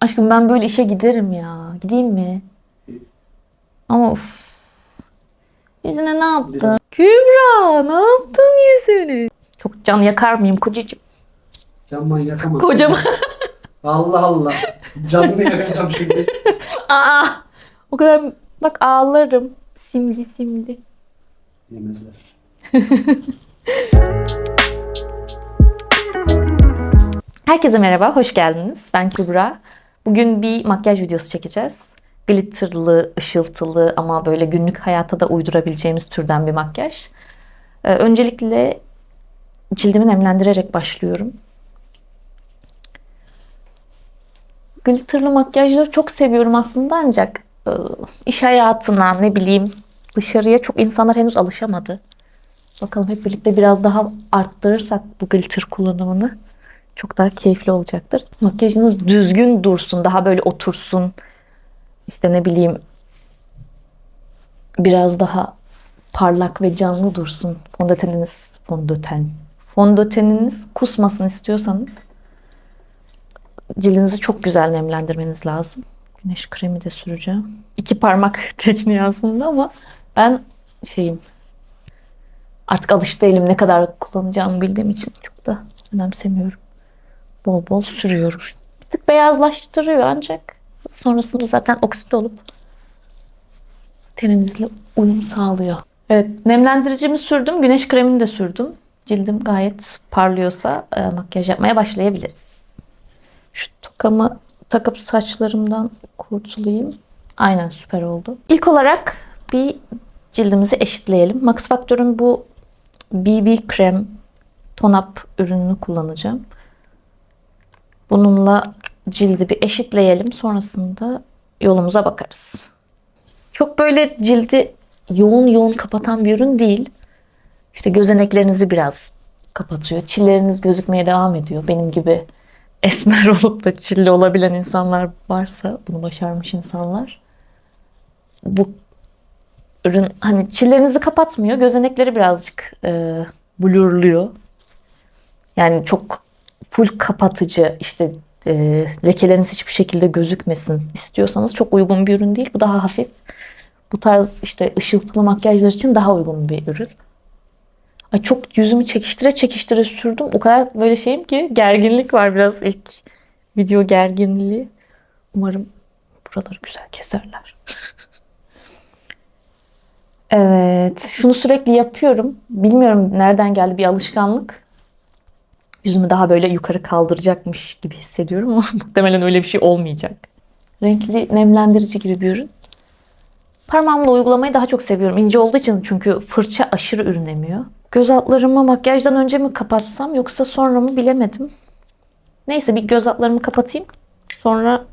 Aşkım ben böyle işe giderim ya. Gideyim mi? Ama of. Yüzüne ne yaptın? Kübra ne yaptın yüzüne? Çok can yakar mıyım kocacığım? Canman yakamam. Kocaman. Allah Allah. Canını yakacağım şimdi. Aa, o kadar bak ağlarım. Simli simli. Yemezler. Herkese merhaba, hoş geldiniz. Ben Kübra. Bugün bir makyaj videosu çekeceğiz. Glitterlı, ışıltılı ama böyle günlük hayata da uydurabileceğimiz türden bir makyaj. Ee, öncelikle cildimi nemlendirerek başlıyorum. Glitterlı makyajları çok seviyorum aslında ancak e, iş hayatına ne bileyim dışarıya çok insanlar henüz alışamadı. Bakalım hep birlikte biraz daha arttırırsak bu glitter kullanımını çok daha keyifli olacaktır. Makyajınız düzgün dursun, daha böyle otursun. İşte ne bileyim biraz daha parlak ve canlı dursun. Fondöteniniz, fondöten. Fondöteniniz kusmasın istiyorsanız cildinizi çok güzel nemlendirmeniz lazım. Güneş kremi de süreceğim. İki parmak tekniği aslında ama ben şeyim artık alıştı elim ne kadar kullanacağımı bildiğim için çok da önemsemiyorum. Bol bol sürüyorum. Bir tık beyazlaştırıyor ancak sonrasında zaten oksit olup teninizle uyum sağlıyor. Evet nemlendiricimi sürdüm. Güneş kremini de sürdüm. Cildim gayet parlıyorsa e, makyaj yapmaya başlayabiliriz. Şu tokamı takıp saçlarımdan kurtulayım. Aynen süper oldu. İlk olarak bir cildimizi eşitleyelim. Max Factor'un bu BB krem tonap ürününü kullanacağım. Bununla cildi bir eşitleyelim. Sonrasında yolumuza bakarız. Çok böyle cildi yoğun yoğun kapatan bir ürün değil. İşte gözeneklerinizi biraz kapatıyor. Çilleriniz gözükmeye devam ediyor. Benim gibi esmer olup da çilli olabilen insanlar varsa, bunu başarmış insanlar. Bu ürün hani çillerinizi kapatmıyor. Gözenekleri birazcık e, blurluyor. Yani çok full kapatıcı işte e, lekeleriniz hiçbir şekilde gözükmesin istiyorsanız çok uygun bir ürün değil. Bu daha hafif. Bu tarz işte ışıltılı makyajlar için daha uygun bir ürün. Ay çok yüzümü çekiştire çekiştire sürdüm. O kadar böyle şeyim ki gerginlik var biraz ilk video gerginliği. Umarım buraları güzel keserler. evet. Şunu sürekli yapıyorum. Bilmiyorum nereden geldi bir alışkanlık. Yüzümü daha böyle yukarı kaldıracakmış gibi hissediyorum ama muhtemelen öyle bir şey olmayacak. Renkli nemlendirici gibi bir ürün. Parmağımla uygulamayı daha çok seviyorum. İnce olduğu için çünkü fırça aşırı ürünemiyor. Göz altlarımı makyajdan önce mi kapatsam yoksa sonra mı bilemedim. Neyse bir göz altlarımı kapatayım. Sonra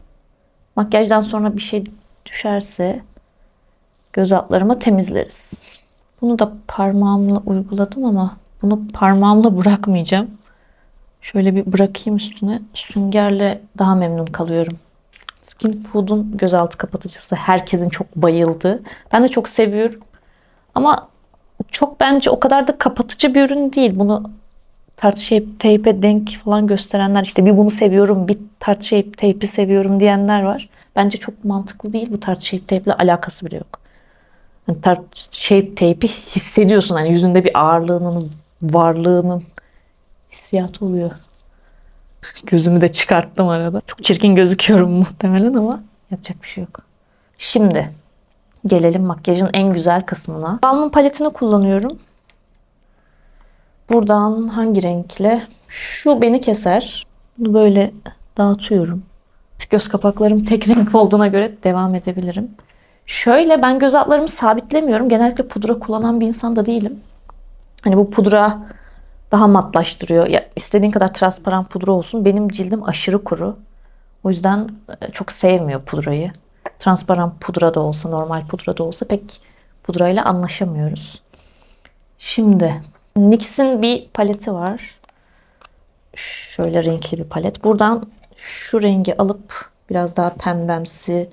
makyajdan sonra bir şey düşerse göz altlarımı temizleriz. Bunu da parmağımla uyguladım ama bunu parmağımla bırakmayacağım. Şöyle bir bırakayım üstüne. Süngerle daha memnun kalıyorum. Skin Food'un gözaltı kapatıcısı herkesin çok bayıldığı. Ben de çok seviyorum. Ama çok bence o kadar da kapatıcı bir ürün değil. Bunu tart shape tape'e denk falan gösterenler işte bir bunu seviyorum bir tart shape tape'i seviyorum diyenler var. Bence çok mantıklı değil. Bu tart shape tape ile alakası bile yok. Yani tart shape tape'i hissediyorsun. Hani yüzünde bir ağırlığının, varlığının hissiyatı oluyor. Gözümü de çıkarttım arada. Çok çirkin gözüküyorum muhtemelen ama yapacak bir şey yok. Şimdi gelelim makyajın en güzel kısmına. Alnın paletini kullanıyorum. Buradan hangi renkle? Şu beni keser. Bunu böyle dağıtıyorum. Göz kapaklarım tek renk olduğuna göre devam edebilirim. Şöyle ben göz altlarımı sabitlemiyorum. Genellikle pudra kullanan bir insan da değilim. Hani bu pudra daha matlaştırıyor. Ya istediğin kadar transparan pudra olsun. Benim cildim aşırı kuru. O yüzden e, çok sevmiyor pudrayı. Transparan pudra da olsa, normal pudra da olsa pek pudrayla anlaşamıyoruz. Şimdi NYX'in bir paleti var. Şöyle renkli bir palet. Buradan şu rengi alıp biraz daha pembemsi,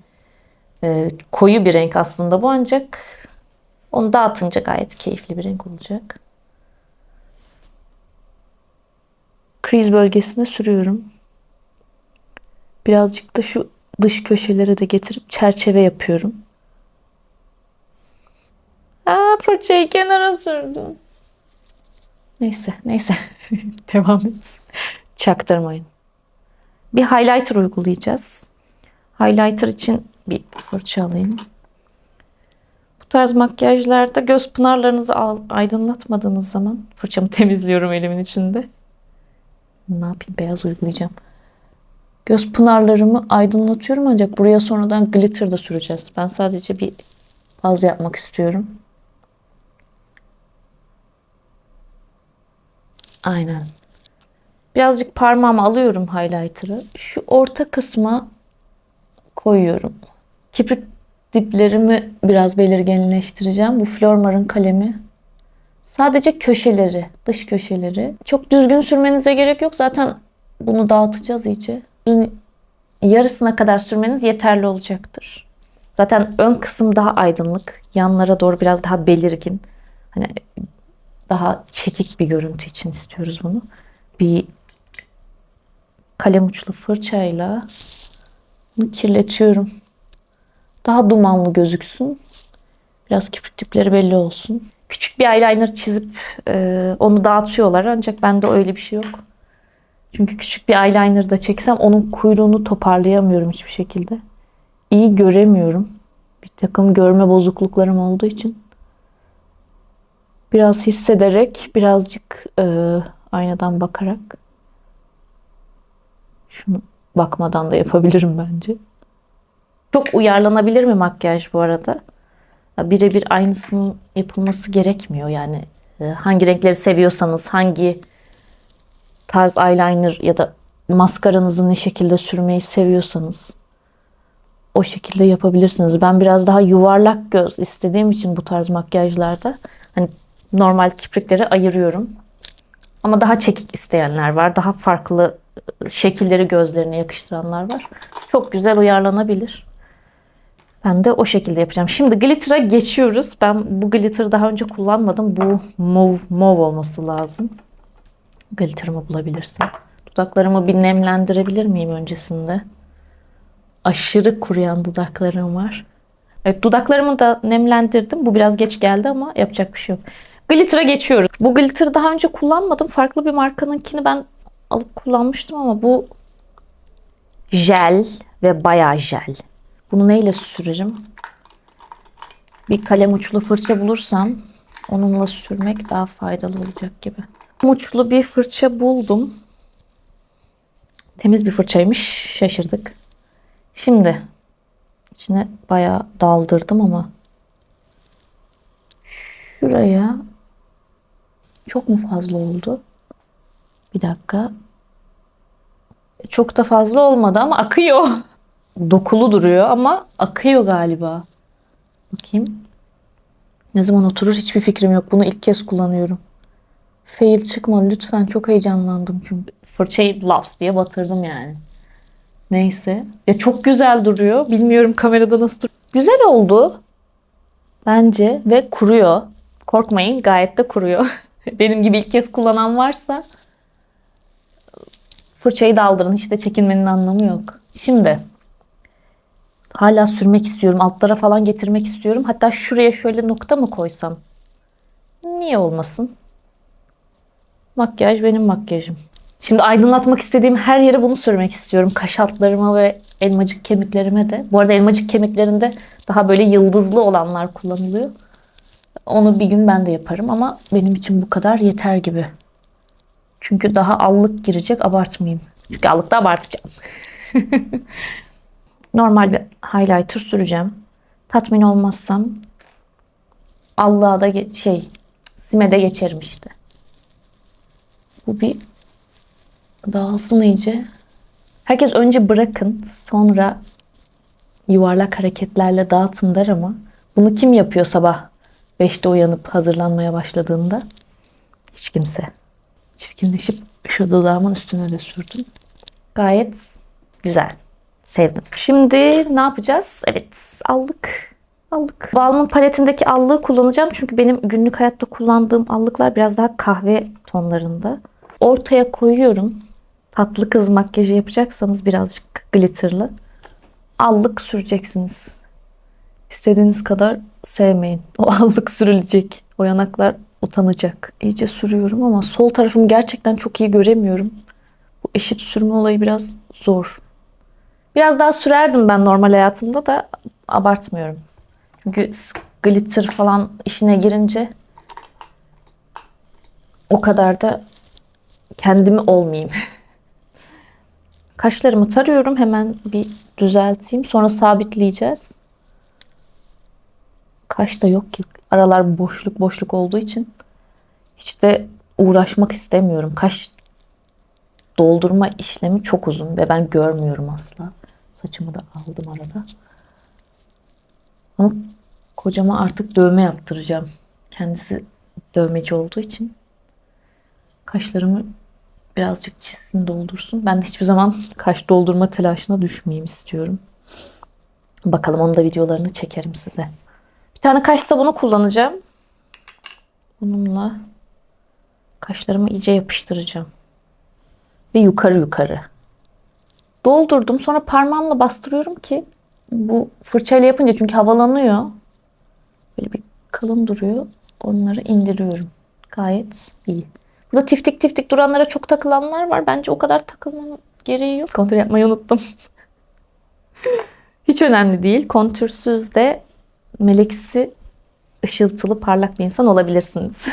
e, koyu bir renk aslında bu ancak onu dağıtınca gayet keyifli bir renk olacak. Kriz bölgesine sürüyorum. Birazcık da şu dış köşelere de getirip çerçeve yapıyorum. Aa fırçayı kenara sürdüm. Neyse neyse. Devam et. Çaktırmayın. Bir highlighter uygulayacağız. Highlighter için bir fırça alayım. Bu tarz makyajlarda göz pınarlarınızı aydınlatmadığınız zaman fırçamı temizliyorum elimin içinde. Ne yapayım beyaz uygulayacağım. Göz pınarlarımı aydınlatıyorum ancak buraya sonradan glitter da süreceğiz. Ben sadece bir baz yapmak istiyorum. Aynen. Birazcık parmağımı alıyorum highlighter'ı. Şu orta kısma koyuyorum. Kiprik diplerimi biraz belirginleştireceğim. Bu Flormar'ın kalemi. Sadece köşeleri, dış köşeleri. Çok düzgün sürmenize gerek yok. Zaten bunu dağıtacağız iyice. Yarısına kadar sürmeniz yeterli olacaktır. Zaten ön kısım daha aydınlık. Yanlara doğru biraz daha belirgin. Hani daha çekik bir görüntü için istiyoruz bunu. Bir kalem uçlu fırçayla bunu kirletiyorum. Daha dumanlı gözüksün. Biraz kiprik dipleri belli olsun. Küçük bir eyeliner çizip e, onu dağıtıyorlar ancak bende öyle bir şey yok. Çünkü küçük bir eyeliner da çeksem onun kuyruğunu toparlayamıyorum hiçbir şekilde. İyi göremiyorum. Bir takım görme bozukluklarım olduğu için. Biraz hissederek, birazcık e, aynadan bakarak şunu bakmadan da yapabilirim bence. Çok uyarlanabilir mi makyaj bu arada? Birebir aynısının yapılması gerekmiyor yani. E, Hangi renkleri seviyorsanız, hangi tarz eyeliner ya da maskaranızı ne şekilde sürmeyi seviyorsanız o şekilde yapabilirsiniz. Ben biraz daha yuvarlak göz istediğim için bu tarz makyajlarda hani normal kiprikleri ayırıyorum. Ama daha çekik isteyenler var. Daha farklı e, şekilleri gözlerine yakıştıranlar var. Çok güzel uyarlanabilir. Ben de o şekilde yapacağım. Şimdi glitter'a geçiyoruz. Ben bu glitter'ı daha önce kullanmadım. Bu mauve, mauve olması lazım. Glitter'ımı bulabilirsem. Dudaklarımı bir nemlendirebilir miyim öncesinde? Aşırı kuruyan dudaklarım var. Evet dudaklarımı da nemlendirdim. Bu biraz geç geldi ama yapacak bir şey yok. Glitter'a geçiyoruz. Bu glitter'ı daha önce kullanmadım. Farklı bir markanınkini ben alıp kullanmıştım ama bu jel ve bayağı jel. Bunu neyle sürerim? Bir kalem uçlu fırça bulursam onunla sürmek daha faydalı olacak gibi. Uçlu bir fırça buldum. Temiz bir fırçaymış. Şaşırdık. Şimdi içine bayağı daldırdım ama şuraya çok mu fazla oldu? Bir dakika. Çok da fazla olmadı ama akıyor. Dokulu duruyor ama akıyor galiba. Bakayım. Ne zaman oturur hiçbir fikrim yok. Bunu ilk kez kullanıyorum. Fail çıkma lütfen. Çok heyecanlandım çünkü. Fırçayı laps diye batırdım yani. Neyse. Ya çok güzel duruyor. Bilmiyorum kamerada nasıl dur. Güzel oldu. Bence ve kuruyor. Korkmayın gayet de kuruyor. Benim gibi ilk kez kullanan varsa fırçayı daldırın. Hiç de çekinmenin anlamı yok. Şimdi hala sürmek istiyorum. Altlara falan getirmek istiyorum. Hatta şuraya şöyle nokta mı koysam? Niye olmasın? Makyaj benim makyajım. Şimdi aydınlatmak istediğim her yere bunu sürmek istiyorum. Kaş altlarıma ve elmacık kemiklerime de. Bu arada elmacık kemiklerinde daha böyle yıldızlı olanlar kullanılıyor. Onu bir gün ben de yaparım ama benim için bu kadar yeter gibi. Çünkü daha allık girecek abartmayayım. Çünkü allıkta abartacağım. Normal bir highlighter süreceğim. Tatmin olmazsam allığa da şey simede geçerim işte. Bu bir dağılsın iyice. Herkes önce bırakın sonra yuvarlak hareketlerle dağıtın der ama bunu kim yapıyor sabah 5'te uyanıp hazırlanmaya başladığında? Hiç kimse. Çirkinleşip şu dudağımın üstüne de sürdüm. Gayet güzel. Sevdim. Şimdi ne yapacağız? Evet allık. Allık. Balmın paletindeki allığı kullanacağım. Çünkü benim günlük hayatta kullandığım allıklar biraz daha kahve tonlarında. Ortaya koyuyorum. Tatlı kız makyajı yapacaksanız birazcık glitterlı. Allık süreceksiniz. İstediğiniz kadar sevmeyin. O allık sürülecek. O yanaklar utanacak. İyice sürüyorum ama sol tarafımı gerçekten çok iyi göremiyorum. Bu eşit sürme olayı biraz zor. Biraz daha sürerdim ben normal hayatımda da abartmıyorum. Çünkü glitter falan işine girince o kadar da kendimi olmayayım. Kaşlarımı tarıyorum. Hemen bir düzelteyim. Sonra sabitleyeceğiz. Kaş da yok ki. Aralar boşluk boşluk olduğu için hiç de uğraşmak istemiyorum. Kaş doldurma işlemi çok uzun ve ben görmüyorum asla. Saçımı da aldım arada. Ama kocama artık dövme yaptıracağım. Kendisi dövmeci olduğu için kaşlarımı birazcık çizsin doldursun. Ben de hiçbir zaman kaş doldurma telaşına düşmeyeyim istiyorum. Bakalım onun da videolarını çekerim size. Bir tane kaş sabunu kullanacağım. Bununla kaşlarımı iyice yapıştıracağım. Ve yukarı yukarı. Doldurdum. Sonra parmağımla bastırıyorum ki bu fırçayla yapınca çünkü havalanıyor. Böyle bir kalın duruyor. Onları indiriyorum. Gayet iyi. Burada tiftik tiftik duranlara çok takılanlar var. Bence o kadar takılmanın gereği yok. Kontür yapmayı unuttum. Hiç önemli değil. Kontürsüz de meleksi ışıltılı parlak bir insan olabilirsiniz.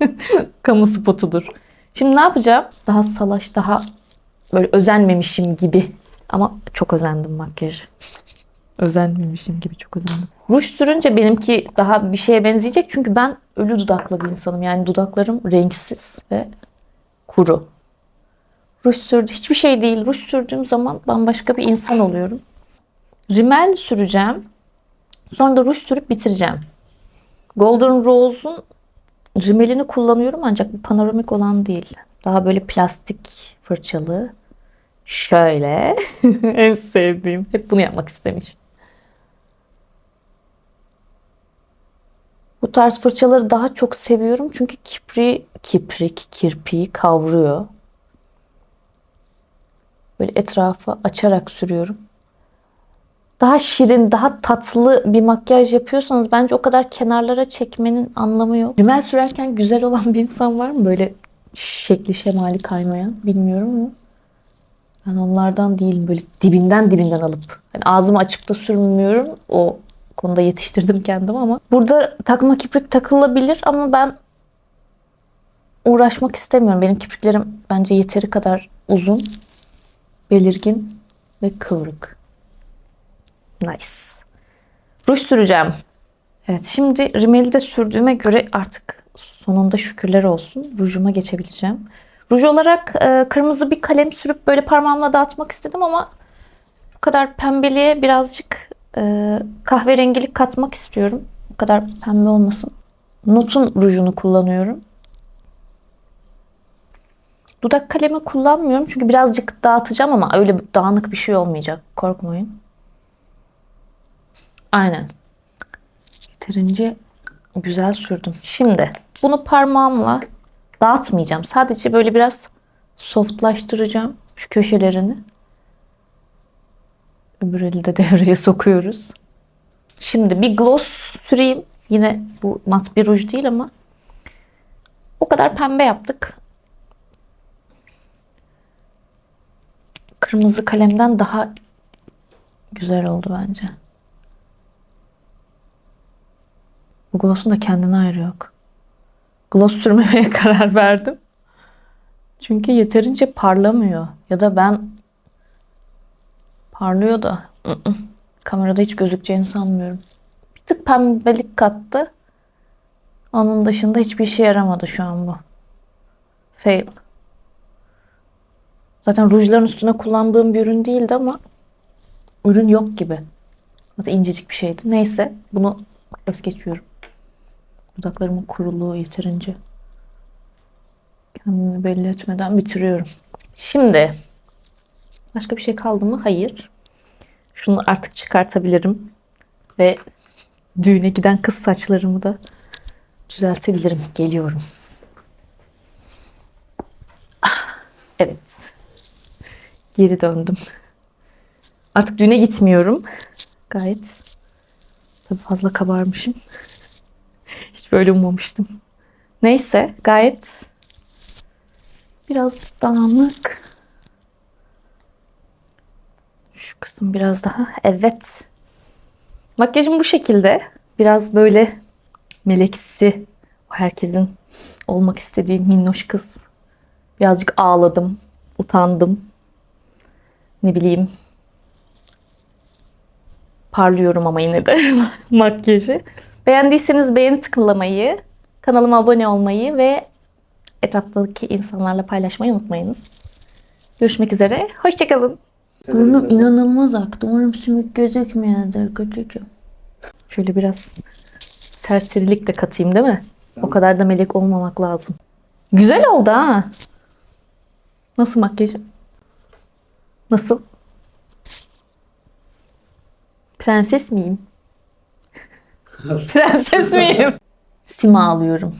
Kamu spotudur. Şimdi ne yapacağım? Daha salaş, daha böyle özenmemişim gibi. Ama çok özendim makyajı. özenmemişim gibi çok özendim. Ruj sürünce benimki daha bir şeye benzeyecek. Çünkü ben ölü dudaklı bir insanım. Yani dudaklarım renksiz ve kuru. Ruj sürdü. Hiçbir şey değil. Ruj sürdüğüm zaman bambaşka bir insan oluyorum. Rimel süreceğim. Sonra da ruj sürüp bitireceğim. Golden Rose'un rimelini kullanıyorum ancak bu panoramik olan değil. Daha böyle plastik fırçalı. Şöyle. en sevdiğim. Hep bunu yapmak istemiştim. Bu tarz fırçaları daha çok seviyorum çünkü kipri, kiprik, kirpiği kavruyor. Böyle etrafa açarak sürüyorum. Daha şirin, daha tatlı bir makyaj yapıyorsanız bence o kadar kenarlara çekmenin anlamı yok. Rimel sürerken güzel olan bir insan var mı? Böyle şekli şemali kaymayan. Bilmiyorum ama. Ben onlardan değilim. Böyle dibinden dibinden alıp. Yani ağzımı açıp da sürmüyorum. O konuda yetiştirdim kendimi ama. Burada takma kiprik takılabilir ama ben uğraşmak istemiyorum. Benim kipriklerim bence yeteri kadar uzun, belirgin ve kıvrık. Nice. Ruj süreceğim. Evet şimdi rimeli de sürdüğüme göre artık sonunda şükürler olsun rujuma geçebileceğim. Ruj olarak e, kırmızı bir kalem sürüp böyle parmağımla dağıtmak istedim ama bu kadar pembeliğe birazcık e, kahverengilik katmak istiyorum. Bu kadar pembe olmasın. Nut'un rujunu kullanıyorum. Dudak kalemi kullanmıyorum çünkü birazcık dağıtacağım ama öyle dağınık bir şey olmayacak. Korkmayın. Aynen. Yeterince güzel sürdüm. Şimdi bunu parmağımla dağıtmayacağım. Sadece böyle biraz softlaştıracağım şu köşelerini. Öbür eli de devreye sokuyoruz. Şimdi bir gloss süreyim. Yine bu mat bir ruj değil ama o kadar pembe yaptık. Kırmızı kalemden daha güzel oldu bence. Bu gloss'un da kendine ayrı yok. Gloss sürmemeye karar verdim. Çünkü yeterince parlamıyor. Ya da ben parlıyor da ı -ı. kamerada hiç gözükeceğini sanmıyorum. Bir tık pembelik kattı. Onun dışında hiçbir işe yaramadı şu an bu. Fail. Zaten rujların üstüne kullandığım bir ürün değildi ama ürün yok gibi. Zaten incecik bir şeydi. Neyse bunu es geçiyorum. Dudaklarımın kuruluğu yeterince kendini belli etmeden bitiriyorum. Şimdi başka bir şey kaldı mı? Hayır. Şunu artık çıkartabilirim ve düğüne giden kız saçlarımı da düzeltebilirim. Geliyorum. Ah, Evet. Geri döndüm. Artık düğüne gitmiyorum. Gayet. Tabii fazla kabarmışım. Hiç böyle ummamıştım. Neyse gayet biraz dağınık. Şu kısım biraz daha. Evet. Makyajım bu şekilde. Biraz böyle meleksi. Herkesin olmak istediği minnoş kız. Birazcık ağladım. Utandım. Ne bileyim. Parlıyorum ama yine de makyajı. Beğendiyseniz beğeni tıklamayı, kanalıma abone olmayı ve etraftaki insanlarla paylaşmayı unutmayınız. Görüşmek üzere. Hoşçakalın. Burnum inanılmaz aktı. Umarım sümük gözükmüyordur kötücüğüm. Şöyle biraz serserilik de katayım değil mi? O kadar da melek olmamak lazım. Güzel oldu ha. Nasıl makyajım? Nasıl? Prenses miyim? Prenses miyim? Sima alıyorum.